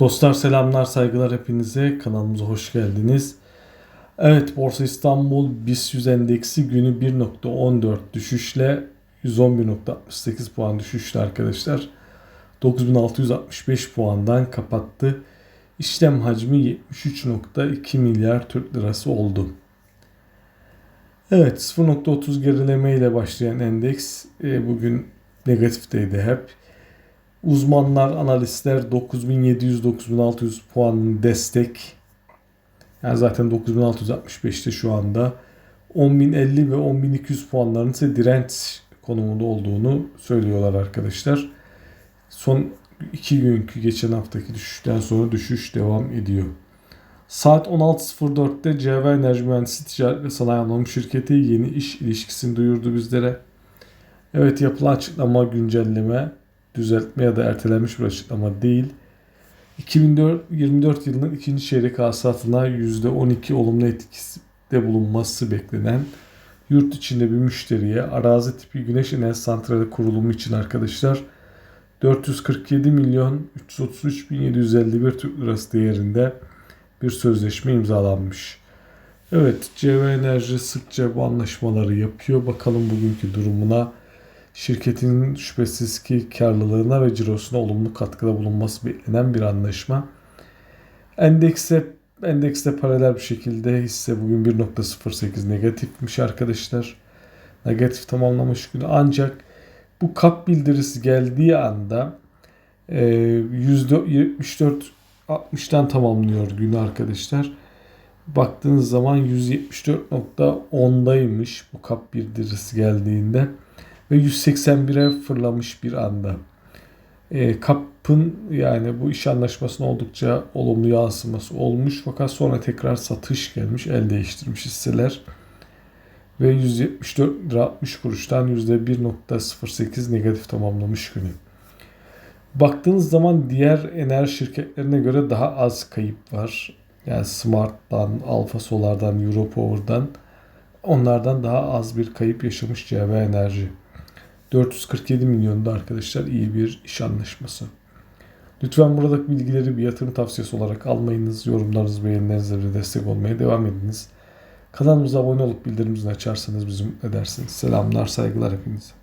Dostlar selamlar saygılar hepinize kanalımıza hoş geldiniz. Evet Borsa İstanbul BIST 100 endeksi günü 1.14 düşüşle 111.68 puan düşüşle arkadaşlar 9665 puandan kapattı. İşlem hacmi 73.2 milyar Türk lirası oldu. Evet 0.30 gerileme ile başlayan endeks e, bugün negatifteydi hep. Uzmanlar, analistler 9700-9600 puan destek. Yani zaten 9665'te şu anda. 10.050 ve 10.200 puanların ise direnç konumunda olduğunu söylüyorlar arkadaşlar. Son iki günkü geçen haftaki düşüşten sonra düşüş devam ediyor. Saat 16.04'te CV Enerji Mühendisi Ticaret ve Sanayi Anonim Şirketi yeni iş ilişkisini duyurdu bizlere. Evet yapılan açıklama güncelleme düzeltme ya da ertelenmiş bir açıklama değil. 2024 yılının ikinci çeyrek hasılatına %12 olumlu etkisinde bulunması beklenen yurt içinde bir müşteriye arazi tipi güneş enerji santrali kurulumu için arkadaşlar 447 milyon 333 bin 751 Türk lirası değerinde bir sözleşme imzalanmış. Evet CV Enerji sıkça bu anlaşmaları yapıyor. Bakalım bugünkü durumuna şirketin şüphesiz ki karlılığına ve cirosuna olumlu katkıda bulunması beklenen bir anlaşma. Endekse endekste paralel bir şekilde hisse bugün 1.08 negatifmiş arkadaşlar. Negatif tamamlamış günü ancak bu kap bildirisi geldiği anda %74 60'tan tamamlıyor günü arkadaşlar. Baktığınız zaman 174.10'daymış bu kap bildirisi geldiğinde ve 181'e fırlamış bir anda. E, kapın yani bu iş anlaşmasına oldukça olumlu yansıması olmuş fakat sonra tekrar satış gelmiş el değiştirmiş hisseler ve 174 lira 60 kuruştan %1.08 negatif tamamlamış günü. Baktığınız zaman diğer enerji şirketlerine göre daha az kayıp var. Yani Smart'tan, Alfa Solar'dan, Europower'dan onlardan daha az bir kayıp yaşamış CV Enerji. 447 milyonda arkadaşlar iyi bir iş anlaşması. Lütfen buradaki bilgileri bir yatırım tavsiyesi olarak almayınız. Yorumlarınız, beğenilerinizle destek olmaya devam ediniz. Kanalımıza abone olup bildirim zilini açarsanız bizi mutlu edersiniz. Selamlar, saygılar hepinize.